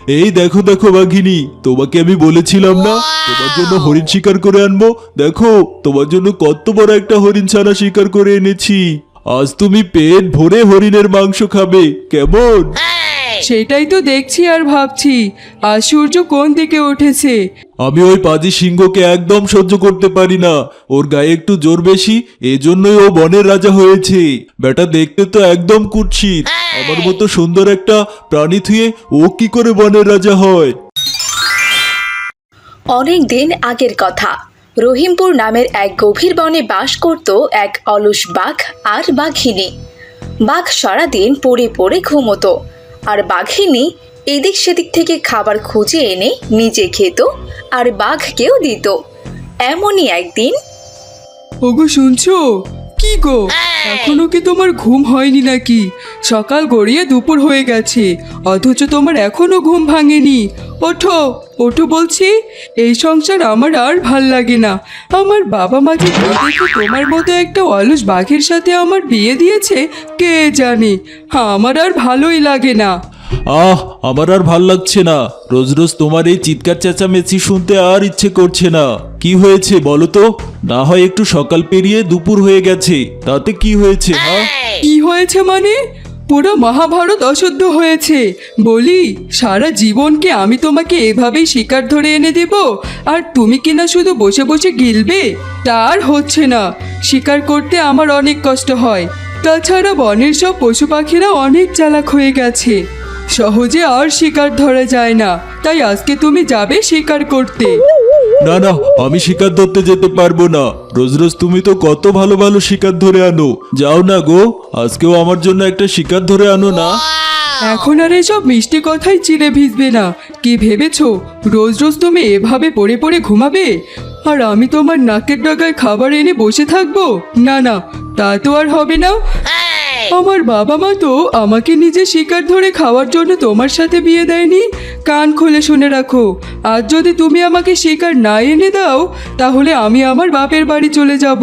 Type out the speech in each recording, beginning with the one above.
এই দেখো দেখো বাঘিনী তোমাকে আমি বলেছিলাম না? তোমার জন্য হরিণ শিকার করে আনব? দেখো তোমার জন্য কত বড় একটা হরিণ ছানা শিকার করে এনেছি। আজ তুমি পেট ভরে হরিণের মাংস খাবে। কেমন? সেটাই তো দেখছি আর ভাবছি। আর সূর্য কোন দিকে উঠেছে? আমি ওই পাজি সিংহকে একদম সহ্য করতে পারি না। ওর গায়ে একটু জোর বেশি এজন্যই ও বনের রাজা হয়েছে। বেটা দেখতে তো একদম কুৎসিত। আমার মতো সুন্দর একটা প্রাণী থুয়ে ও কি করে বনের রাজা হয়? অনেক দিন আগের কথা। রহিমপুর নামের এক গভীর বনে বাস করত এক অলস বাঘ আর বাঘিনী। বাঘ সারাদিন পড়ে পড়ে ঘুমতো। আর বাঘিনী এদিক সেদিক থেকে খাবার খুঁজে এনে নিজে খেত আর বাঘকেও দিত। এমনই একদিন ওগো, শুনছো? কি গো? এখনও কি তোমার ঘুম হয়নি নাকি? সকাল গড়িয়ে দুপুর হয়ে গেছে অথচ তোমার এখনও ঘুম ভাঙেনি। ওঠো ওঠো বলছি এই সংসার আমার আর ভালো লাগে না। আমার বাবা মাকে দেখে তোমার মতো একটা অলস বাঘের সাথে আমার বিয়ে দিয়েছে কে জানে? আমার আর ভালোই লাগে না। আহ আমার আর ভালো লাগছে না। রোজ রোজ তোমার এই চিৎকার চেঁচামেচি শুনতে আর ইচ্ছে করছে না। কি হয়েছে বলো তো? না হয় একটু সকাল পেরিয়ে দুপুর হয়ে গেছে। তাতে কি হয়েছে হ্যাঁ? কি হয়েছে মানে? পুরো মহাভারত অশুদ্ধ হয়েছে। বলি সারা জীবনকে আমি তোমাকে এভাবেই শিকার ধরে এনে দেব আর তুমি কিনা শুধু বসে বসে গিলবে? তার হচ্ছে না। শিকার করতে আমার অনেক কষ্ট হয়। তাছাড়া বনের সব পশু পাখিরা অনেক চালাক হয়ে গেছে। সহজে আর শিকার ধরা যায় না। তাই আজকে তুমি যাবে শিকার করতে। না না আমি শিকার ধরতে যেতে পারব না। রোজ রোজ তুমি তো কত ভালো ভালো শিকার ধরে আনো। যাও না গো আজকেও আমার জন্য একটা শিকার ধরে আনো না। এখন আর এসব মিষ্টি কথাই চিড়ে ভিজবে না। কি ভেবেছো? রোজ রোজ তুমি এভাবে পড়ে পড়ে ঘুমাবে? আর আমি তোমার নাকের ডাগায় খাবার এনে বসে থাকব? না না তা তো আর হবে না। আমার বাবা মা তো আমাকে নিজে শিকার ধরে খাওয়ার জন্য তোমার সাথে বিয়ে দেয়নি। কান খুলে শুনে রাখো। আর যদি তুমি আমাকে শিকার না এনে দাও, তাহলে আমি আমার বাপের বাড়ি চলে যাব।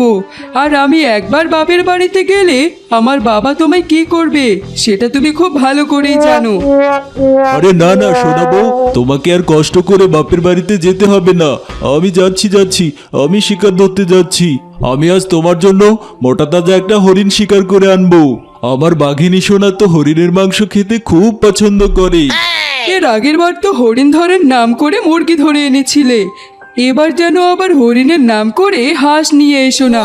আর আমি একবার বাপের বাড়িতে গেলে আমার বাবা তোমায় কি করবে, সেটা তুমি খুব ভালো করেই জানো। আরে না না শোনাবো তোমাকে আর কষ্ট করে বাপের বাড়িতে যেতে হবে না। আমি যাচ্ছি যাচ্ছি, আমি শিকার ধরতে যাচ্ছি। আমি আজ তোমার জন্য মোটা তাজা একটা হরিণ শিকার করে আনব। আমার বাঘিনী সোনা তো হরিণের মাংস খেতে খুব পছন্দ করে। এর আগের বার তো হরিণ ধরের নাম করে মুরগি ধরে এনেছিলে। এবার যেন আবার হরিণের নাম করে হাঁস নিয়ে এসো না।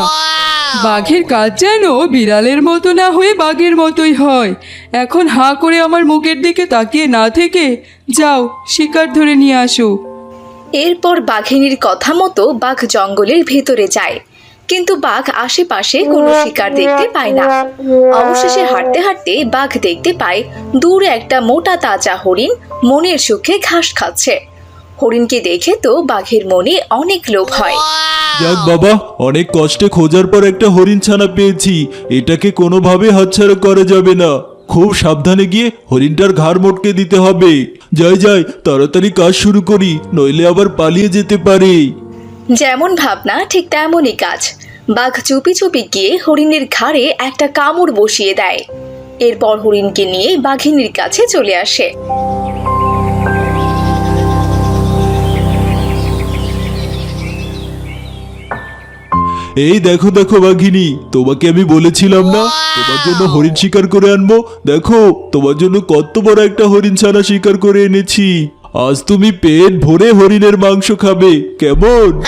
বাঘের কাজ যেন বিড়ালের মতো না হয়ে বাঘের মতোই হয়। এখন হাঁ করে আমার মুখের দিকে তাকিয়ে না থেকে যাও শিকার ধরে নিয়ে আসো। এরপর বাঘিনীর কথা মতো বাঘ জঙ্গলের ভেতরে যায়। কিন্তু বাঘ আশেপাশে কোনো শিকার দেখতে পায় না। অবশেষে হাঁটতে হাঁটতে বাঘ দেখতে পায়, দূরে একটা মোটা তাজা হরিণ মনের সুখে ঘাস খাচ্ছে। হরিণকে দেখে তো বাঘের মনে অনেক লোভ হয়। যাক বাবা, অনেক কষ্টে খোঁজার পর একটা হরিণ ছানা পেয়েছি। এটাকে কোনোভাবে হাতছাড়া করা যাবে না। খুব সাবধানে গিয়ে হরিণটার ঘাড় মোটকে দিতে হবে। যাই যাই, তাড়াতাড়ি কাজ শুরু করি, নইলে আবার পালিয়ে যেতে পারে। যেমন ভাবনা, ঠিক তেমনই কাজ। বাঘ চুপি চুপি গিয়ে হরিণের ঘাড়ে একটা কামড় বসিয়ে দেয়। এরপর হরিণকে নিয়ে বাঘিনীর কাছে চলে আসে। এই দেখো দেখো বাঘিনী, তোমাকে আমি বলেছিলাম না, তোমার জন্য হরিণ শিকার করে আনব? দেখো, তোমার জন্য কত বড় একটা হরিণ ছানা শিকার করে এনেছি। আজ তুমি পেট ভরে হরিণের মাংস খাবে কেমন?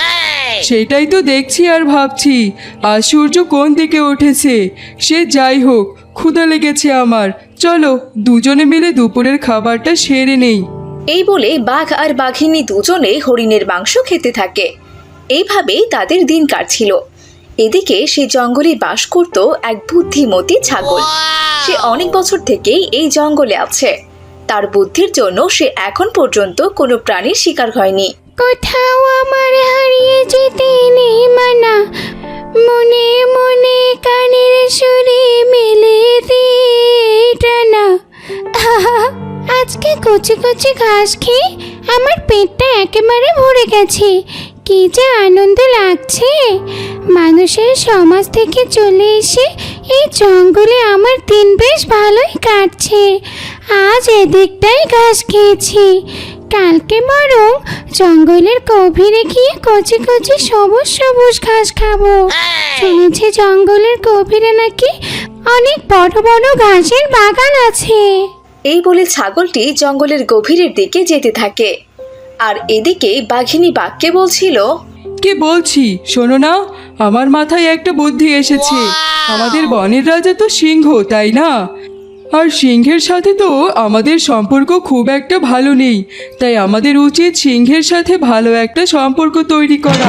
সেটাই তো দেখছি আর ভাবছি। আর সূর্য কোন দিকে উঠেছে? সে যাই হোক ক্ষুধা লেগেছে আমার। চলো দুজনে মিলে দুপুরের খাবারটা সেরে নেই। এই বলে বাঘ আর বাঘিনী দুজনে হরিণের মাংস খেতে থাকে। এইভাবেই তাদের দিন কাটছিল। এদিকে সে জঙ্গলে বাস করত এক বুদ্ধিমতী ছাগল। সে অনেক বছর থেকেই এই জঙ্গলে আছে। তার বুদ্ধির জন্য সে এখন পর্যন্ত কোনো প্রাণীর শিকার হয়নি। কোথাও আমার হারিয়ে যেতে নেই মানা। মনে মনে কানের সুরে মেলে টানা। আজকে কচি কচি ঘাস খেয়ে আমার পেটটা একেবারে ভরে গেছে। কি যে আনন্দ লাগছে। মানুষের সমাজ থেকে চলে এসে এই জঙ্গলে আমার দিন বেশ ভালোই কাটছে। আজ এদিকটাই ঘাস খেয়েছি। কালকে বরং জঙ্গলের গভীরে গিয়ে কচি কচি সবুজ সবুজ ঘাস খাব। শুনেছি জঙ্গলের গভীরে নাকি অনেক বড় বড় ঘাসের বাগান আছে। এই বলে ছাগলটি জঙ্গলের গভীরের দিকে যেতে থাকে। আর এদিকে বাঘিনী বাঘকে বলছিল কি বলছি? শোনো না আমার মাথায় একটা বুদ্ধি এসেছে। আমাদের বনের রাজা তো সিংহ তাই না? আর সিংহের সাথে তো আমাদের সম্পর্ক খুব একটা ভালো নেই। তাই আমাদের উচিত সিংহের সাথে ভালো একটা সম্পর্ক তৈরি করা।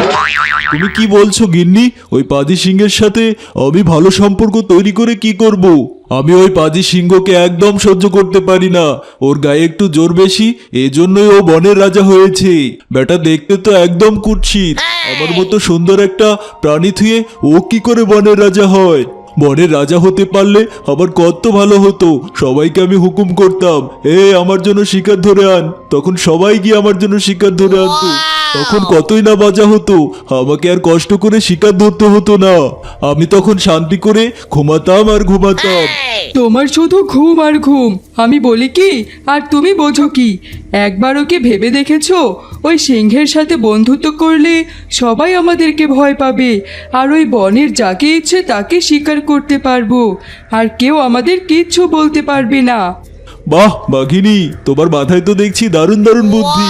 তুমি কি বলছো, গিন্নি? ওই পাজি সিংহের সাথে আমি ভালো সম্পর্ক তৈরি করে কি করব? আমি ওই পাজি সিংহকে একদম সহ্য করতে পারি না। ওর গায়ে একটু জোর বেশি, এজন্যই ও বনের রাজা হয়েছে। বেটা দেখতে তো একদম কুৎসিত। আমার মতো সুন্দর একটা প্রাণী থুয়ে ও কি করে বনের রাজা হয়? বনের রাজা হতে পারলে আমার কত ভালো হতো। সবাইকে আমি হুকুম করতাম এ আমার জন্য শিকার ধরে আন। তখন সবাই গিয়ে আমার জন্য শিকার ধরে আনতো। তখন কতই না বাজা হতো। আমাকে আর কষ্ট করে শিকার ধরতে হতো না। আমি তখন শান্তি করে ঘুমাতাম আর ঘুমাতাম। তোমার শুধু ঘুম আর ঘুম। আমি বলি কি আর তুমি বোঝো কি? একবার ওকে ভেবে দেখেছ? ওই সিংহের সাথে বন্ধুত্ব করলে সবাই আমাদেরকে ভয় পাবে। আর ওই বনের যাকে ইচ্ছে তাকে শিকার করতে পারব। আর কেউ আমাদের কিচ্ছু বলতে পারবে না। বাহ বাঘিনী তোমার মাথায় তো দেখছি দারুণ দারুণ বুদ্ধি।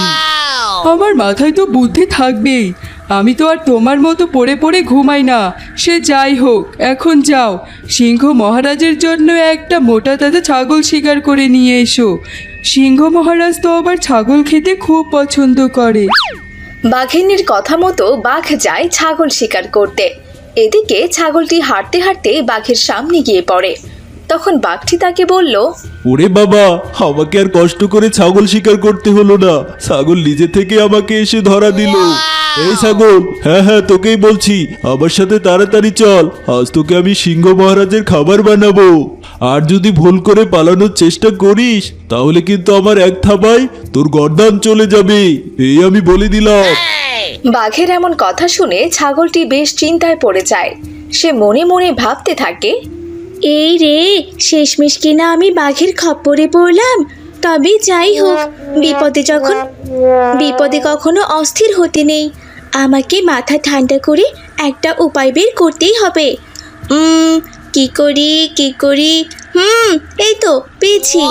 আমার মাথায় তো বুদ্ধি থাকবেই। আমি তো আর তোমার মতো পড়ে পড়ে ঘুমাই না। সে যাই হোক, এখন যাও। সিংহ মহারাজের জন্য একটা মোটা তাজা ছাগল শিকার করে নিয়ে এসো। সিংহ মহারাজ তো আবার ছাগল খেতে খুব পছন্দ করে। বাঘিনীর কথা মতো বাঘ যায় ছাগল শিকার করতে। এদিকে ছাগলটি হাঁটতে হাঁটতে বাঘের সামনে গিয়ে পড়ে। তখন বাঘটি তাকে বলল ওরে বাবা আমাকে আর কষ্ট করে ছাগল শিকার করতে হলো না। ছাগল নিজে থেকে আমাকে এসে ধরা দিল। এই ছাগল হ্যাঁ হ্যাঁ তোকেই বলছি। আমার সাথে তাড়াতাড়ি চল আজ তোকে আমি সিংহ মহারাজের খাবার বানাবো। আর যদি ভুল করে পালানোর চেষ্টা করিস তাহলে কিন্তু আমার এক থাবায় তোর গর্দান চলে যাবে। এই আমি বলে দিলাম। বাঘের এমন কথা শুনে ছাগলটি বেশ চিন্তায় পড়ে যায়। সে মনে মনে ভাবতে থাকে এই রে শেষমেশ কিনা আমি বাঘের খপ্পরে পড়লাম। তবে যাই হোক বিপদে যখন বিপদে কখনো অস্থির হতে নেই। আমাকে মাথা ঠান্ডা করে একটা উপায় বের করতেই হবে। কি করি কি করি? হুম এই তো পেয়েছি।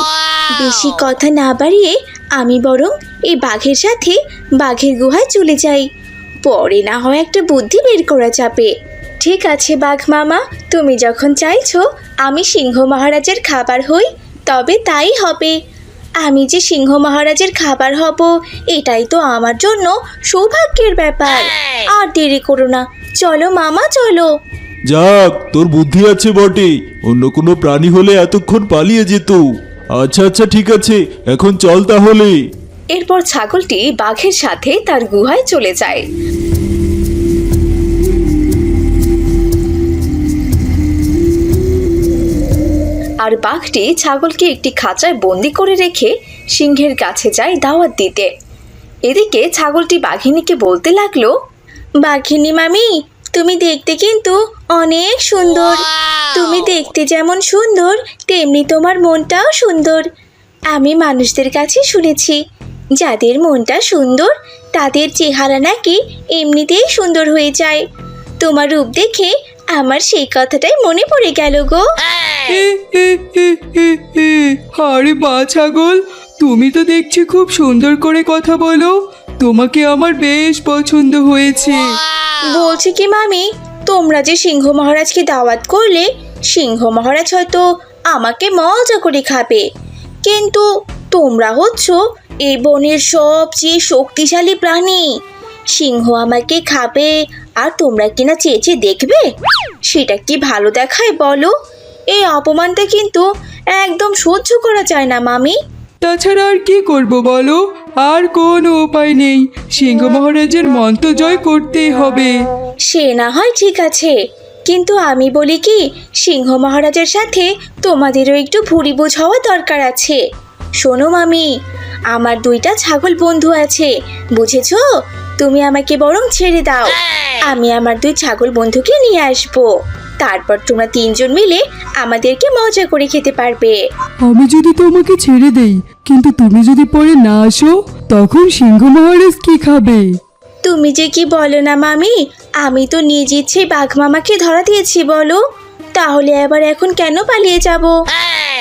বেশি কথা না বাড়িয়ে আমি বরং এই বাঘের সাথে বাঘের গুহায় চলে যাই। পরে না হয় একটা বুদ্ধি বের করা যাবে। ঠিক আছে বাঘ মামা। তুমি যখন চাইছো আমি সিংহ মহারাজের খাবার হই তবে তাই হবে। আমি যে সিংহ মহারাজের খাবার হব এটাই তো আমার জন্য সৌভাগ্যের ব্যাপার। আর দেরি করো না। চলো মামা চলো। যাক তোর বুদ্ধি আছে বটে। অন্য কোনো প্রাণী হলে এতক্ষণ পালিয়ে যেত। আচ্ছা আচ্ছা ঠিক আছে এখন চল তাহলে। এরপর ছাগলটি বাঘের সাথে তার গুহায় চলে যায়। আর বাঘটি ছাগলকে একটি খাঁচায় বন্দি করে রেখে সিংহের কাছে যায় দাওয়াত দিতে। এদিকে ছাগলটি বাঘিনীকে বলতে লাগল বাঘিনী মামি তুমি দেখতে কিন্তু অনেক সুন্দর। তুমি দেখতে যেমন সুন্দর তেমনি তোমার মনটাও সুন্দর। আমি মানুষদের কাছে শুনেছি যাদের মনটা সুন্দর তাদের চেহারা নাকি এমনিতেই সুন্দর হয়ে যায়। তোমার রূপ দেখে আমার সেই কথাটাই মনে পড়ে গেল গো। আরে বা ছাগল তুমি তো দেখছি খুব সুন্দর করে কথা বলো। তোমাকে আমার বেশ পছন্দ হয়েছে। বলছি কি মামি তোমরা যে সিংহ মহারাজকে দাওয়াত করলে সিংহ মহারাজ হয়তো আমাকে মজা করে খাবে। কিন্তু তোমরা হচ্ছ এই বনের সবচেয়ে শক্তিশালী প্রাণী। সিংহ আমাকে খাবে আর তোমরা কিনা চেয়ে চেয়ে দেখবে? সেটা কি ভালো দেখায় বলো? এই অপমানটা কিন্তু একদম সহ্য করা যায় না মামি। তাছাড়া আর কি করব বলো? আর কোনো উপায় নেই। সিংহ মহারাজের মন তো জয় করতেই হবে। সে না হয় ঠিক আছে। কিন্তু আমি বলি কি সিংহ মহারাজের সাথে তোমাদেরও একটু ভুরি বোঝ হওয়া দরকার আছে। শোনো মামি আমার দুইটা ছাগল বন্ধু আছে বুঝেছ? তুমি আমাকে বরং ছেড়ে দাও। আমি আমার দুই ছাগল বন্ধুকে নিয়ে আসব। তারপর তোমরা তিনজন মিলে আমাদেরকে মজা করে খেতে পারবে। আমি যদি তোমাকে ছেড়ে দেই কিন্তু তুমি যদি পরে না আসো তখন সিংহ মহারাজ কি খাবে? তুমি যে কি বলো না মামি আমি তো নিজ ইচ্ছে বাঘ মামাকে ধরা দিয়েছি বলো। তাহলে আবার এখন কেন পালিয়ে যাব?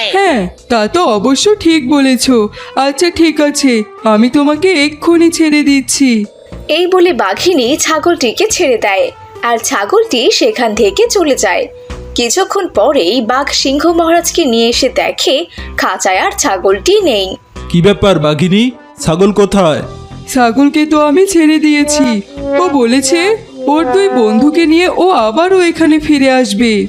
হ্যাঁ। তা তো অবশ্য ঠিক বলেছ। আচ্ছা ঠিক আছে আমি তোমাকে এক্ষুনি ছেড়ে দিচ্ছি। এই বলে বাঘিনী ছাগলটিকে ছেড়ে দেয় আর ছাগলটি সেখান থেকে চলে যায়। কিছুক্ষণ পরেই বাঘ সিংহ মহারাজকে নিয়ে এসে দেখে খাঁচায় আর ছাগলটি নেই। কি ব্যাপার বাঘিনী? ছাগল কোথায়? ছাগলকে তো আমি ছেড়ে দিয়েছি। ও বলেছে ওর দুই বন্ধুকে নিয়ে ও আবারও এখানে ফিরে আসবে।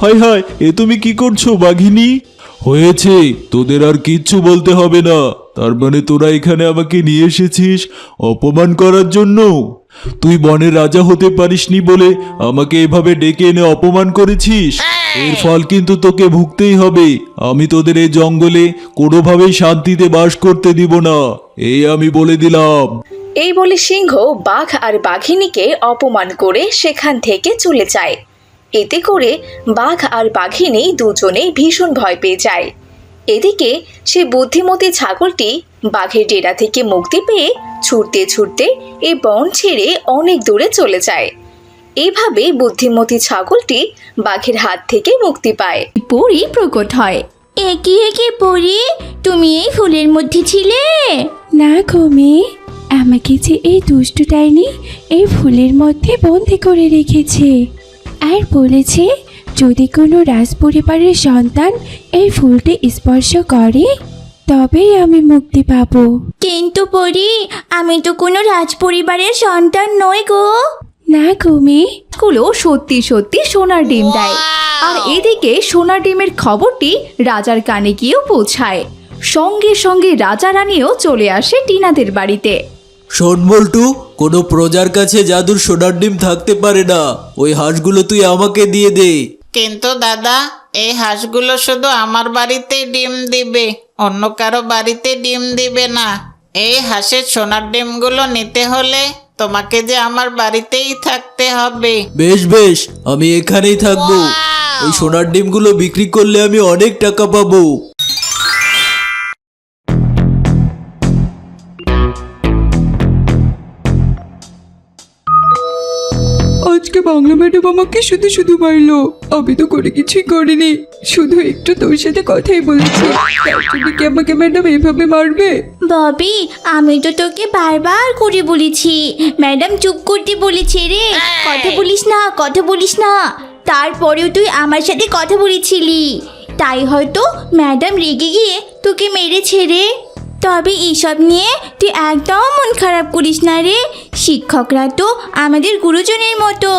হয় হয় এ তুমি কি করছ বাঘিনী? হয়েছে তোদের আর কিচ্ছু বলতে হবে না। তার মানে তোরা এখানে আমাকে নিয়ে এসেছিস অপমান করার জন্য? তুই বনের রাজা হতে পারিসনি বলে আমাকে এভাবে ডেকে এনে অপমান করেছিস? এর ফল কিন্তু তোকে ভুগতেই হবে। আমি তোদের এই জঙ্গলে কোনোভাবেই শান্তিতে বাস করতে দিব না। এই আমি বলে দিলাম। এই বলে সিংহ বাঘ আর বাঘিনীকে অপমান করে সেখান থেকে চলে যায়। এতে করে বাঘ আর বাঘিনী দুজনেই ভীষণ ভয় পেয়ে যায়। এদিকে সে বুদ্ধিমতী ছাগলটি বাঘের ডেরা থেকে মুক্তি পেয়ে ছুটতে ছুটতে এই বন ছেড়ে অনেক দূরে চলে যায়। এইভাবে বুদ্ধিমতী ছাগলটি বাঘের হাত থেকে মুক্তি পায়। পরি প্রকট হয়। একি একে পড়ি তুমি এই ফুলের মধ্যে ছিলে? না ঘুমে আমাকে যে এই দুষ্টু ডাইনি এই ফুলের মধ্যে বন্দি করে রেখেছে। আর বলেছে যদি কোনো রাজ পরিবারের সন্তান এই ফুলটি স্পর্শ করে তবেই আমি মুক্তি পাবো। কিন্তু পড়ি আমি তো কোনো রাজ পরিবারের সন্তান নই গো। না ঘুমে গুলো সত্যি সত্যি সোনার ডিম দেয়। আর এদিকে সোনার ডিমের খবরটি রাজার কানে গিয়েও পৌঁছায়। সঙ্গে সঙ্গে রাজা রানীও চলে আসে টিনাদের বাড়িতে। শোন বল্টু কোনো প্রজার কাছে জাদুর সোনার ডিম থাকতে পারে না। ওই হাঁসগুলো তুই আমাকে দিয়ে দে। কিন্তু দাদা এই হাঁসগুলো শুধু আমার বাড়িতেই ডিম দিবে অন্য কারও বাড়িতে ডিম দিবে না। এই হাঁসের সোনার ডিমগুলো নিতে হলে তোমাকে যে আমার বাড়িতেই থাকতে হবে। বেশ বেশ আমি এখানেই থাকব। ওই সোনার ডিমগুলো বিক্রি করলে আমি অনেক টাকা পাবো। আজকে বাংলা ম্যাডাম আমাকে শুধু শুধু মারলো। আমি তো করে কিছুই করিনি। শুধু একটু তোর সাথে কথাই বলেছি। তার জন্য কি আমাকে ম্যাডাম এভাবে মারবে? ববি আমি তো তোকে বারবার করে বলেছি। ম্যাডাম চুপ করতে বলেছে রে। কথা বলিস না কথা বলিস না। তারপরেও তুই আমার সাথে কথা বলেছিলি। তাই হয়তো ম্যাডাম রেগে গিয়ে তোকে মেরেছে রে। তবে এইসব নিয়ে তুই একদম মন খারাপ করিস না রে। শিক্ষকরা তো আমাদের গুরুজনের মতো।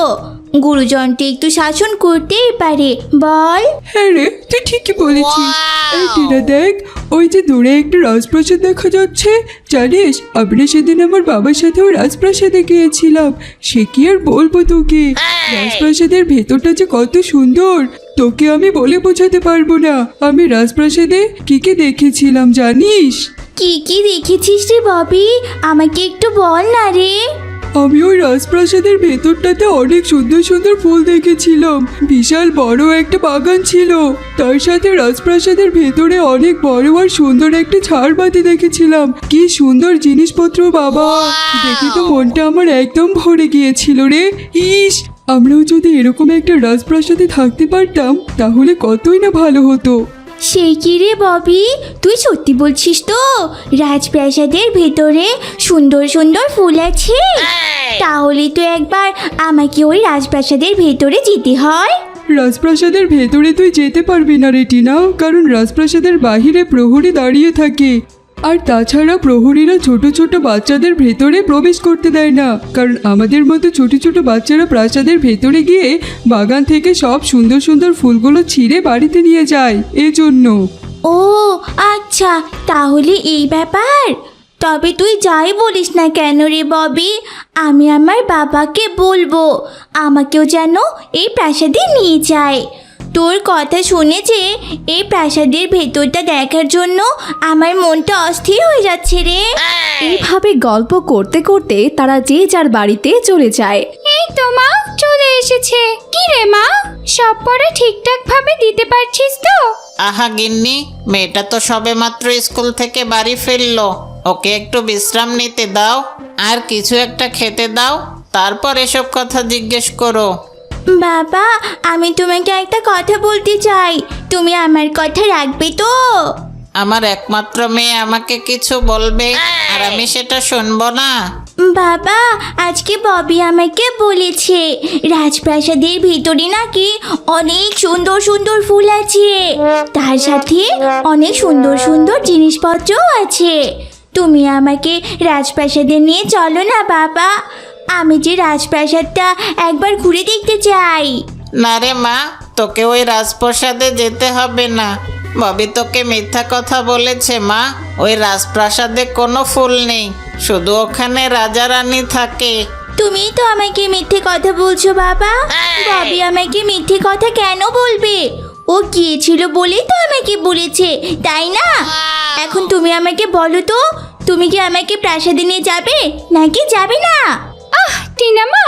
গুরুজনকে একটু শাসন করতেই পারে। বল। হ্যাঁ রে তুই ঠিকই বলেছিস। এই টিনা দেখ ওই যে দূরে একটা রাজপ্রাসাদ দেখা যাচ্ছে। জানিস আমরা সেদিন আমার বাবার সাথেও রাজপ্রাসাদে গিয়েছিলাম। সে কি আর বলব তোকে? রাজপ্রাসাদের ভেতরটা যে কত সুন্দর। তোকে আমি বলে বোঝাতে পারব না। আমি রাজপ্রাসাদে কি কি দেখেছিলাম জানিস? কি কি দেখেছিস রে ববি? আমাকে একটু বল না রে। আমি ওই রাজপ্রাসাদের ভেতরটাতে অনেক সুন্দর সুন্দর ফুল দেখেছিলাম। বিশাল বড় একটা বাগান ছিল। তার সাথে রাজপ্রাসাদের ভেতরে অনেক বড় আর সুন্দর একটা ঝাড়বাতি দেখেছিলাম। কি সুন্দর জিনিসপত্র বাবা! দেখে তো মনটা আমার একদম ভরে গিয়েছিল রে। ইস! আমরাও যদি এরকম একটা রাজপ্রাসাদে থাকতে পারতাম তাহলে কতই না ভালো হতো। সেই কি রে ববি? তুই সত্যি বলছিস তো? রাজপ্রাসাদের ভেতরে সুন্দর সুন্দর ফুল আছে। তাহলে তো একবার আমাকে ওই রাজপ্রাসাদের ভেতরে যেতে হয়। রাজপ্রাসাদের ভেতরে তুই যেতে পারবি না রেটিনা কারণ রাজপ্রাসাদের বাহিরে প্রহরী দাঁড়িয়ে থাকে। আর তাছাড়া প্রহরীরা ছোট ছোট বাচ্চাদের ভেতরে প্রবেশ করতে দেয় না। কারণ আমাদের মতো ছোট ছোট বাচ্চারা প্রাসাদের ভেতরে গিয়ে বাগান থেকে সব সুন্দর সুন্দর ফুলগুলো ছিঁড়ে বাড়িতে নিয়ে যায়। এজন্য। ও আচ্ছা তাহলে এই ব্যাপার? তবে তুই যাই বলিস না কেন রে ববি? আমি আমার বাবাকে বলব, আমাকেও যেন এই প্রাসাদে নিয়ে যায়। তোর কথা শুনেছে এই প্রাসাদের ভেতরটা দেখার জন্য আমার মনটা অস্থির হয়ে যাচ্ছে রে। এইভাবে গল্প করতে করতে তারা যে যার বাড়িতে চলে যায়। এই তো মা চলে এসেছে। কি রে মা? সব পড়া ঠিকঠাক ভাবে দিতে পারছিস তো? আহা গিন্নি মেয়েটা তো সবেমাত্র স্কুল থেকে বাড়ি ফিরলো। ওকে একটু বিশ্রাম নিতে দাও আর কিছু একটা খেতে দাও তারপর এসব কথা জিজ্ঞেস করো। বাবা আমি তোমাকে একটা কথা বলতে চাই। তুমি আমার কথা রাখবে তো? আমার একমাত্র মেয়ে আমাকে কিছু বলবে আর আমি সেটা শুনব না। বাবা আজকে ববি আমাকে বলেছে রাজপ্রাসাদের ভিতরে নাকি অনেক সুন্দর সুন্দর ফুল আছে। তার সাথে অনেক সুন্দর সুন্দর জিনিসপত্রও আছে। তুমি আমাকে রাজপ্রাসাদে নিয়ে চলো না বাবা। আমি যে রাজপ্রাসাদটা একবার ঘুরে দেখতে চাই। না রে মা তোকে ওই রাজপ্রাসাদে যেতে হবে না। ববি তোকে মিথ্যা কথা বলেছে মা ওই রাজপ্রাসাদে কোনো ফুল নেই শুধু ওখানে রাজা রানী থাকে। তুমি তো আমাকে মিথ্যে কথা বলছো বাবা। ববি আমাকে মিথ্যে কথা কেন বলবে? ও গিয়েছিল বলেই তো আমাকে বলেছে তাই না? এখন তুমি আমাকে বলো তো তুমি কি আমাকে প্রাসাদে নিয়ে যাবে নাকি যাবে না? আহ টিনা মা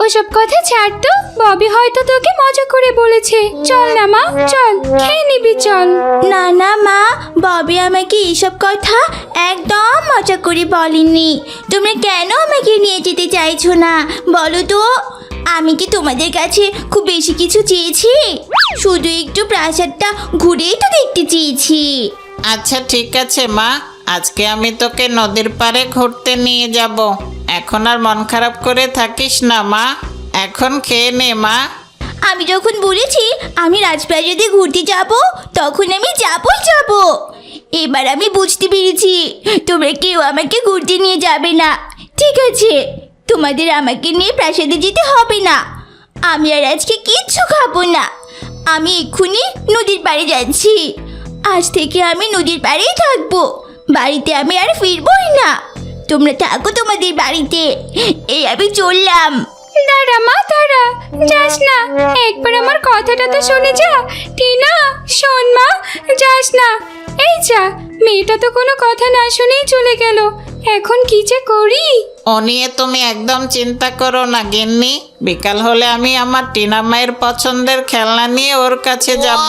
ওসব কথা ছাড় তো। ববি হয়তো তোকে মজা করে বলেছে। চল না মা চল খেয়ে নিবি চল। না না মা ববি আমাকে এইসব কথা একদম মজা করে বলেনি। তোমরা কেন আমাকে নিয়ে যেতে চাইছো না? বলো তো আমি কি তোমাদের কাছে খুব বেশি কিছু চেয়েছি? শুধু একটু প্রাসাদটা ঘুরেই তো দেখতে চেয়েছি। আচ্ছা ঠিক আছে মা। আজকে আমি তোকে নদীর পাড়ে ঘুরতে নিয়ে যাব। এখন আর মন খারাপ করে থাকিস না, মা। এখন খেয়ে নে, মা। আমি যখন বলেছি আমি রাজপ্রাসাদে ঘুরতে যাব, তখন আমি যাবই যাব। এবার আমি বুঝতে পেরেছি তোমরা কেউ আমাকে ঘুরতে নিয়ে যাবে না। ঠিক আছে, তোমাদের আমাকে নিয়ে প্রাসাদে যেতে হবে না। আমি আর আজকে কিচ্ছু খাব না। আমি এক্ষুনি নদীর পাড়ে যাচ্ছি। আজ থেকে আমি নদীর পাড়েই থাকব। বাড়িতে আমি আর ফিরবই না। তোমরা থাকো তোমাদের বাড়িতে। এই আমি চললাম। দাঁড়া মা দাঁড়া। যাস না। একবার আমার কথাটা তো শুনে যা। টিনা শোন মা যাস না। এই যা মেয়েটা তো কোনো কথা না শুনেই চলে গেল। এখন কি যে করি? তুমি একদম চিন্তা করো না গিন্নি। বিকাল হলে আমি আমার টিনা মায়ের পছন্দের খেলনা নিয়ে ওর কাছে যাব।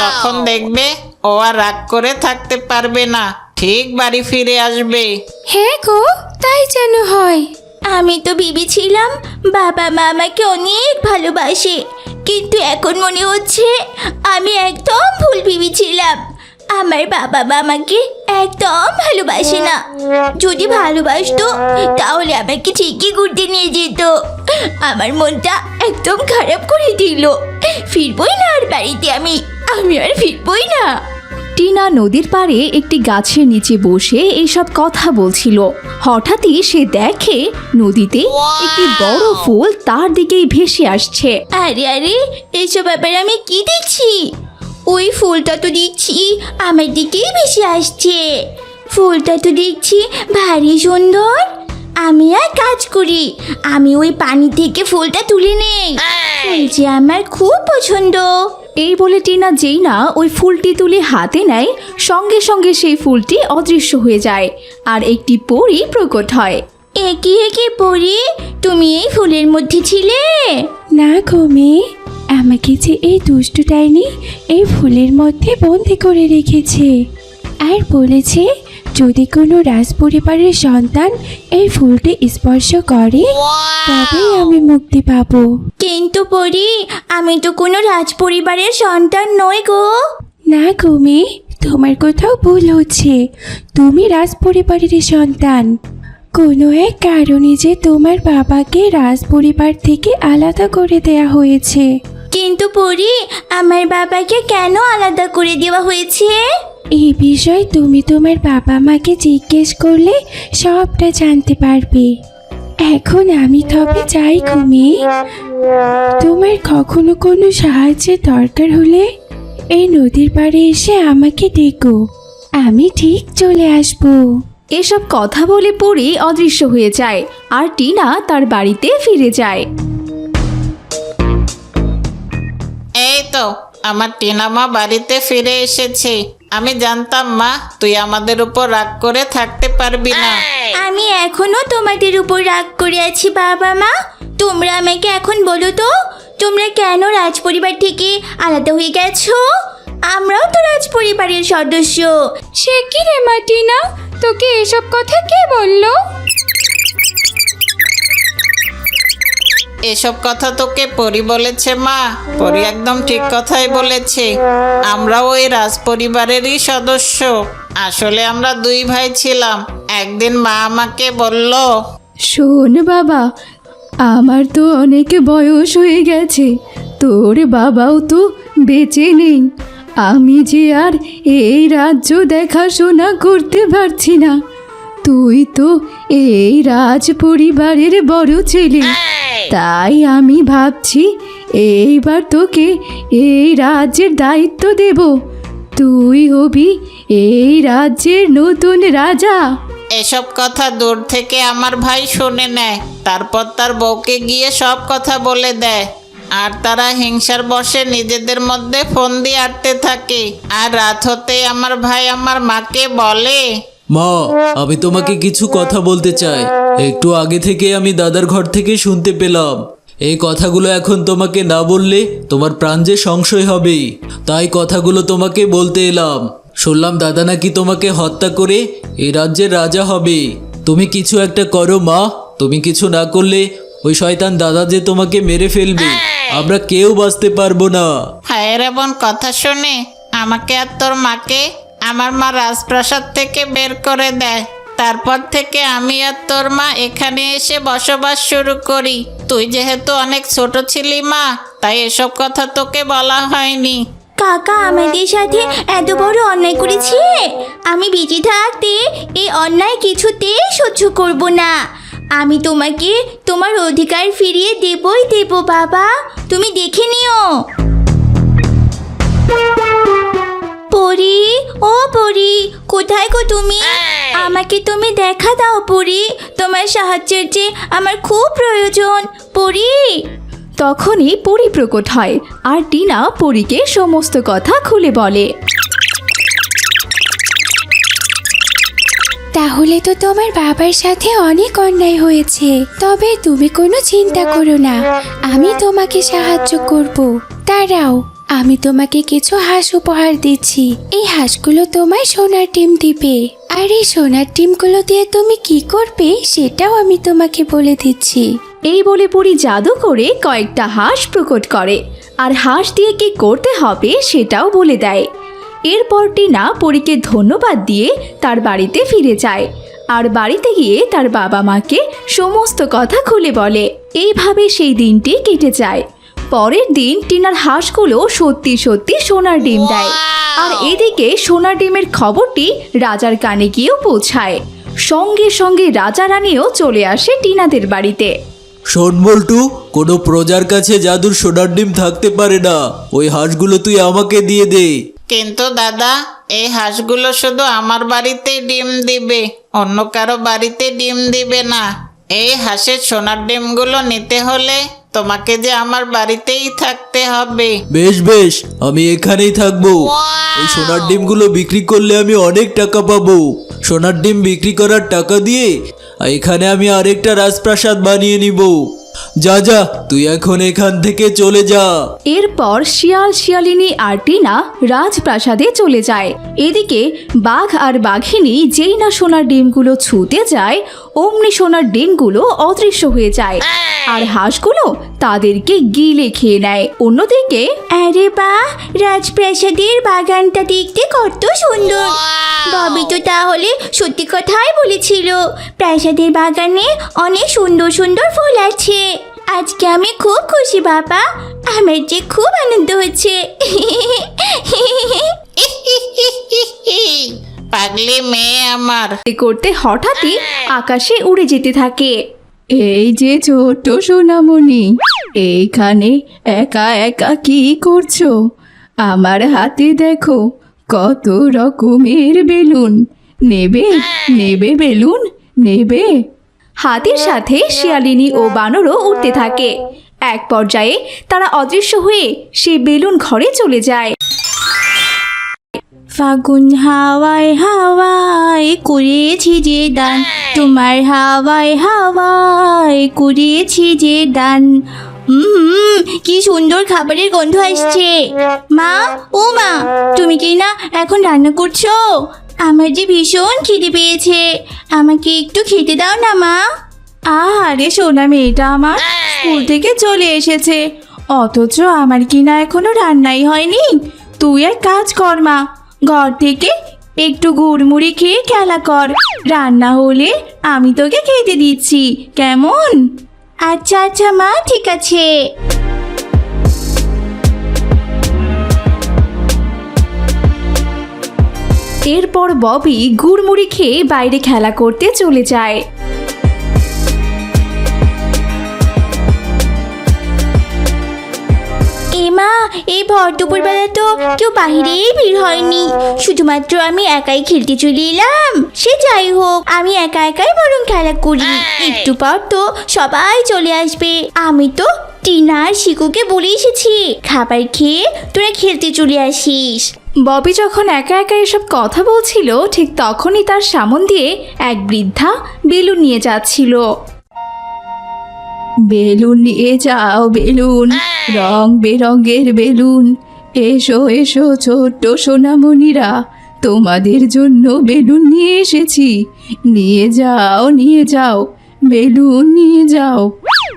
তখন দেখবে ও আর রাগ করে থাকতে পারবে না। ঠিক বাড়ি ফিরে আসবে। হ্যাঁ গো তাই যেন হয়। আমি তো ভেবেছিলাম বাবা মা আমাকে অনেক ভালোবাসে। কিন্তু এখন মনে হচ্ছে আমি একদম ভুল ভেবেছিলাম। আমার বাবা মা আমাকে একদম ভালোবাসে না। যদি ভালোবাসতো তাহলে আমাকে ঠিকই ঘুরতে নিয়ে যেত। আমার মনটা একদম খারাপ করে দিল। ফিরবই না আর বাড়িতে আমি আমি আর ফিরবই না। টিনা নদীর পাড়ে একটি গাছের নিচে বসে এইসব কথা বলছিল। হঠাৎই সে দেখে নদীতে একটি বড় ফুল তার দিকেই ভেসে আসছে। আরে আরে এসব ব্যাপারে আমি কি দেখছি? ওই ফুলটা তো দেখছি আমার দিকেই বেশি আসছে। ফুলটা তো দেখছি ভারী সুন্দর। আমি আর কাজ করি। আমি ওই পানি থেকে ফুলটা তুলে নেই। ফুল যে আমার খুব পছন্দ। এই বলে টিনা যেই না ওই ফুলটি তুলে হাতে নেয় সঙ্গে সঙ্গে সেই ফুলটি অদৃশ্য হয়ে যায় আর একটি পরী প্রকট হয়। একে একে পড়ি তুমি এই ফুলের মধ্যে ছিলে? না গো মেয়ে আমাকে যে এই দুষ্টু ডাইনি এই ফুলের মধ্যে বন্দি করে রেখেছে। আর বলেছে যদি কোনো রাজ পরিবারের সন্তান এই ফুলটি স্পর্শ করে তবেই আমি মুক্তি পাবো। কিন্তু পড়ি আমি তো কোনো রাজ পরিবারের সন্তান নই গো। না গো মেয়ে তোমার কোথাও ভুল হচ্ছে। তুমি রাজ পরিবারের সন্তান। কোনো এক কারণে যে তোমার বাবাকে রাজ পরিবার থেকে আলাদা করে দেয়া হয়েছে। কিন্তু পরি আমার বাবাকে কেন আলাদা করে দেওয়া হয়েছে? এই বিষয় তুমি তোমার বাবা মাকে জিজ্ঞেস করলে সবটা জানতে পারবে। এখন আমি তবে যাই ঘুমি। তোমার কখনো কোনো সাহায্যের দরকার হলে এই নদীর পাড়ে এসে আমাকে ডেকো। আমি ঠিক চলে আসব। এসব কথা বলে পরী অদৃশ্য হয়ে যায় আর টিনা তার বাড়িতে ফিরে যায়। এই তো আমার টিনামা বাড়িতে ফিরে এসেছে। আমি জানতাম মা তুই আমাদের উপর রাগ করে থাকতে পারবি না। আমি এখনও তোমাদের উপর রাগ করে আছি বাবা মা। তোমরা আমাকে এখন বলো তো তোমরা কেন রাজপরিবার থেকে আলাদা হয়ে গেছো? আমরাও তো রাজপরিবারের সদস্য। সে কি রে মাটিনা তোকে এসব কথা কে বলল? এসব কথা তোকে পরি বলেছে মা। পরি একদম ঠিক কথাই বলেছে। আমরাও ওই রাজ পরিবারেরই সদস্য। আসলে আমরা দুই ভাই ছিলাম। একদিন মা আমাকে বলল শোন বাবা আমার তো অনেক বয়স হয়ে গেছে। তোর বাবাও তো বেঁচে নেই। আমি যে আর এই রাজ্য দেখাশোনা করতে পারছি না। তুই তো এই রাজ পরিবারের বড় ছেলে। তাই আমি ভাবছি এইবার তোকে এই রাজ্যের দায়িত্ব দেব। তুই হবি এই রাজ্যের নতুন রাজা। এসব কথা দূর থেকে আমার ভাই শুনে নেয় তারপর তার বউকে গিয়ে সব কথা বলে দেয়। আর তারা হিংসার বসে নিজেদের মধ্যে ফোন দিয়ে আটতে থাকে। আর রাত হতে আমার ভাই আমার মাকে বলে মা আমি তোমাকে কিছু কথা বলতে চাই। একটু আগে থেকে আমি দাদার ঘর থেকে শুনতে পেলাম। এই কথাগুলো এখন তোমাকে না বললে তোমার প্রাণ যে সংশয় হবে। তাই কথাগুলো তোমাকে বলতে এলাম। শুনলাম দাদা নাকি তোমাকে হত্যা করে এই রাজ্যের রাজা হবে। তুমি কিছু একটা করো, মা। তুমি কিছু না করলে ওই শয়তান দাদা যে তোমাকে মেরে ফেলবে, আমরা কেউ বাঁচতে পারব না। হায়ের এমন কথা শুনে আমাকে আর তোর মাকে আমার মা রাজপ্রাসাদ থেকে বের করে দেয়। তারপর থেকে আমি আর তোর মা এখানে এসে বসবাস শুরু করি। তুই যেহেতু অনেক ছোট ছিলি মা, তাই এসব কথা তোকে বলা হয়নি। কাকা, আমাদের সাথে এত বড় অন্যায় করেছে? আমি বেঁচে থাকতে এই অন্যায় কিছুতেই সহ্য করব না। আমি তোমাকে তোমার অধিকার ফিরিয়ে দেবই দেব, বাবা। তুমি দেখে নিও। পরি, ও পরি কোথায় গো তুমি? আমাকে তুমি দেখা দাও পরি। তোমার সাহায্যের যে আমার খুব প্রয়োজন পরি। তখনই পরি প্রকট হয় আর টিনা পরীকে সমস্ত কথা খুলে বলে। তাহলে তো তোমার বাবার সাথে অনেক অন্যায় হয়েছে। তবে তুমি কোনো চিন্তা করো না। আমি তোমাকে সাহায্য করব। দাঁড়াও। আমি তোমাকে কিছু হাঁস উপহার দিচ্ছি। এই হাঁসগুলো তোমায় সোনার টিম দিবে। আর এই সোনার ডিমগুলো দিয়ে তুমি কি করবে সেটাও আমি তোমাকে বলে দিচ্ছি। এই বলে পরি জাদু করে কয়েকটা হাঁস প্রকট করে। আর হাঁস দিয়ে কি করতে হবে সেটাও বলে দেয়। এরপর টিনা পরীকে ধন্যবাদ দিয়ে তার বাড়িতে ফিরে যায়। আর বাড়িতে গিয়ে তার বাবা মাকে সমস্ত কথা খুলে বলে। এইভাবে সেই দিনটি কেটে যায়। পরের দিন টিনার হাঁসগুলো সত্যি সত্যি সোনার ডিম দেয়। আর এদিকে সোনার ডিমের খবরটি রাজার কানে গিয়েও পৌঁছায়। সঙ্গে সঙ্গে রাজা রানীও চলে আসে টিনাদের বাড়িতে। শোন বল্টু কোনো প্রজার কাছে জাদুর সোনার ডিম থাকতে পারে না। ওই হাঁসগুলো তুই আমাকে দিয়ে দে। কিন্তু দাদা এই হাঁসগুলো শুধু আমার বাড়িতেই ডিম দিবে অন্য কারও বাড়িতে ডিম দিবে না। এই হাঁসের সোনার ডিমগুলো নিতে হলে তোমাকে যে আমার বাড়িতেই থাকতে হবে। বেশ বেশ আমি এখানেই থাকব। এই সোনার ডিমগুলো বিক্রি করলে আমি অনেক টাকা পাবো। সোনার ডিম বিক্রি করার টাকা দিয়ে এখানে আমি আরেকটা রাজপ্রাসাদ বানিয়ে নিব। যা যা তুই এখন এখান থেকে চলে যা। এরপর শিয়াল শিয়ালিনী আর টিনা রাজপ্রাসাদে চলে যায়। এদিকে বাঘ আর বাঘিনী যেই না সোনার ডিমগুলো ছুতে যায় অমনি সোনার ডিমগুলো অদৃশ্য হয়ে যায়। আর হাঁসগুলো তাদেরকে গিলে খেয়ে নেয়। অন্যদিকে আরে বা রাজপ্রাসাদের বাগানটা দেখতে কত সুন্দর। ববি তো তাহলে সত্যি কথাই বলেছিল প্রাসাদের বাগানে অনেক সুন্দর সুন্দর ফুল আছে। আজকে আমি খুব খুশি বাবা। আমার যে খুব আনন্দ হচ্ছে। পাগলি মেয়ে আমার। করতে করতে হঠাৎই আকাশে উড়ে যেতে থাকে। এই যে ছোট্ট সোনামণি এইখানে একা একা কি করছ? আমার হাতে দেখো কত রকমের বেলুন। নেবে নেবে বেলুন নেবে। হাতির সাথে শিয়ালিনী ও বানরও উঠতে থাকে। এক পর্যায়ে তারা অদৃশ্য হয়ে সেই বেলুন ঘরে চলে যায়। ফাগুন হাওয়ায় হাওয়ায় করেছি যে দান, তোমার হাওয়ায় হাওয়ায় করেছি যে দান। হুম কি সুন্দর খাবারের গন্ধ আসছে। মা, ও মা, তুমি কি না এখন রান্না করছ? আমার যে ভীষণ খিদে পেয়েছে। আমাকে একটু খেতে দাও না মা। আরে সোনা মেয়েটা আমার। স্কুল থেকে চলে এসেছে। অথচ আমার কিনা এখনও রান্নাই হয়নি? তুই এক কাজ কর মা। ঘর থেকে একটু গুড়মুড়ি খেয়ে খেলা কর। রান্না হলে আমি তোকে খেতে দিচ্ছি। কেমন? আচ্ছা আচ্ছা মা ঠিক আছে। এরপর ববি গুড়মুড়ি খেয়ে বাইরে খেলা করতে চলে যায়। এমা, এই ভর দুপুরবেলা তো কেউ বাহিরেই ভিড় হয়নি। শুধুমাত্র আমি একাই খেলতে চলে এলাম। সে যাই হোক, আমি একা একাই বরং খেলা করি। একটু পর তো সবাই চলে আসবে। আমি তো টিনা আর শিকুকে বলে এসেছি, খাবার খেয়ে তোরা খেলতে চলে আসিস। ববি যখন একা একা এসব কথা বলছিল, ঠিক তখনই তার সামন দিয়ে এক বৃদ্ধা বেলুন নিয়ে যাচ্ছিল। বেলুন নিয়ে যাও, বেলুন, রং বেরঙের বেলুন। এসো এসো, ছোট্ট সোনামণিরা, তোমাদের জন্য বেলুন নিয়ে এসেছি। নিয়ে যাও নিয়ে যাও, বেলুন নিয়ে যাও।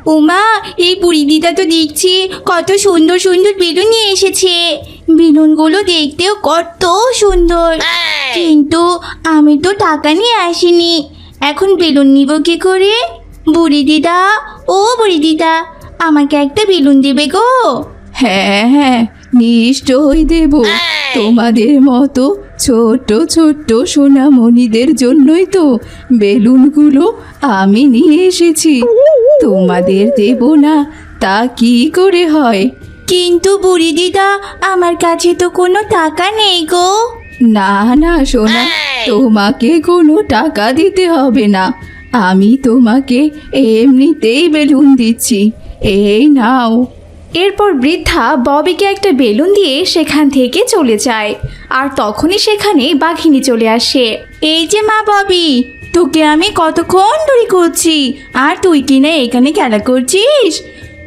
উমা এই বুড়ি দিদা তো দেখছি কত সুন্দর সুন্দর বেলুন নিয়ে এসেছে। বেলুনগুলো দেখতেও কত সুন্দর। কিন্তু আমি তো টাকা নিয়ে আসিনি। এখন বেলুন নিব কি করে? বুড়ি দিদা ও বুড়ি দিদা আমাকে একটা বেলুন দেবে গো। হ্যাঁ হ্যাঁ নিশ্চয়ই দেব। তোমাদের মতো ছোট্ট ছোট্ট সোনামণিদের জন্যই তো বেলুনগুলো আমি নিয়ে এসেছি। তোমাদের দেব না তা কি করে হয়? কিন্তু বুড়ি দিদা আমার কাছে তো কোনো টাকা নেই গো। না না সোনা তোমাকে কোনো টাকা দিতে হবে না। আমি তোমাকে এমনিতেই বেলুন দিচ্ছি। এই নাও। এরপর বৃদ্ধা ববিকে একটা বেলুন দিয়ে সেখান থেকে চলে যায়। আর তখনই সেখানে বাঘিনী চলে আসে। এই যে মা ববি, তোকে আমি কতক্ষণ ধরে করছি আর তুই কিনা এখানে খেলা করছিস?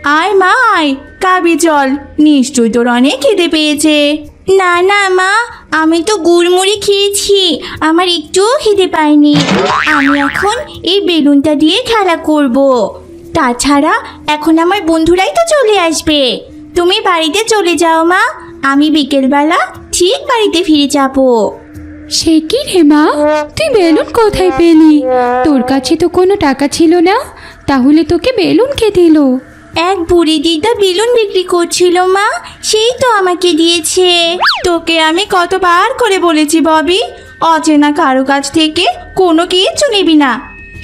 আয় মা, আয়, কাবি চল, নিশ্চয়ই তোর অনেক খেতে পেয়েছে। না না মা, আমি তো গুড়মুড়ি খেয়েছি, আমার একটুও খেতে পাইনি আমি এখন এই বেলুনটা দিয়ে খেলা করব। তাছাড়া এখন আমার বন্ধুরাই তো চলে আসবে। তুমি বাড়িতে চলে যাও মা, আমি বিকেলবেলা ঠিক বাড়িতে ফিরে যাব। সে কি রে মা? তুই বেলুন কোথায় পেলি? তোর কাছে তো কোনো টাকা ছিল না। তাহলে তোকে বেলুন কে দিল? এক বুড়ি দিদা বেলুন বিক্রি করছিল মা সেই তো আমাকে দিয়েছে। তোকে আমি কতবার করে বলেছি ববি অচেনা কারও কাছ থেকে কোনো কিছু নিবি না।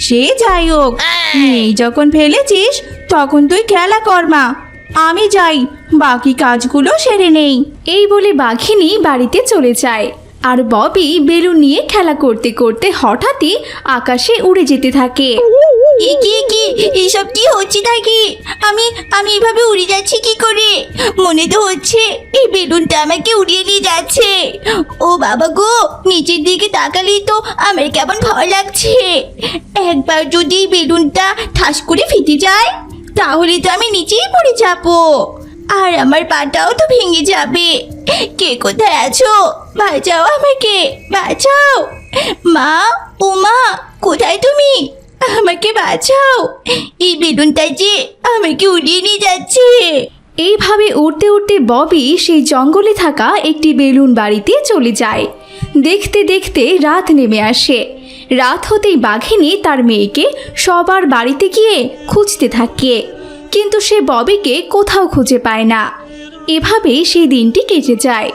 সে যাই হোক নেই যখন ফেলেছিস তখন তুই খেলা কর মা। আমি যাই, বাকি কাজগুলো সেরে নেই। এই বলে বাঘিনী বাড়িতে চলে যায়। আর ববি বেলুন নিয়ে খেলা করতে করতে হঠাৎই আকাশে উড়ে যেতে থাকে। এ কি কি? এসব কি হচ্ছে নাকি? আমি আমি এভাবে উড়ে যাচ্ছি কি করে? মনে তো হচ্ছে এই বেলুনটা আমাকে উড়িয়ে নিয়ে যাচ্ছে। ও বাবা গো, নিচের দিকে তাকালেই তো আমার কেমন ভয় লাগছে। একবার যদি বেলুনটা ঠাস করে ফেটে যায় তাহলে তো আমি নিচেই পড়ে যাব। আর আমার পাটাও তো ভেঙে যাবে। কে কোথায় আছো? বাঁচাও আমাকে, বাঁচাও। মা ও মা কোথায় তুমি? আমাকে বাঁচাও। এই বেলুনটা যে আমাকে উড়িয়ে নিয়ে যাচ্ছে। এইভাবে উড়তে উড়তে ববি সেই জঙ্গলে থাকা একটি বেলুন বাড়িতে চলে যায়। দেখতে দেখতে রাত নেমে আসে। রাত হতেই বাঘিনী তার মেয়েকে সবার বাড়িতে গিয়ে খুঁজতে থাকে। কিন্তু সে ববিকে কোথাও খুঁজে পায় না। এভাবেই সেই দিনটি কেটে যায়।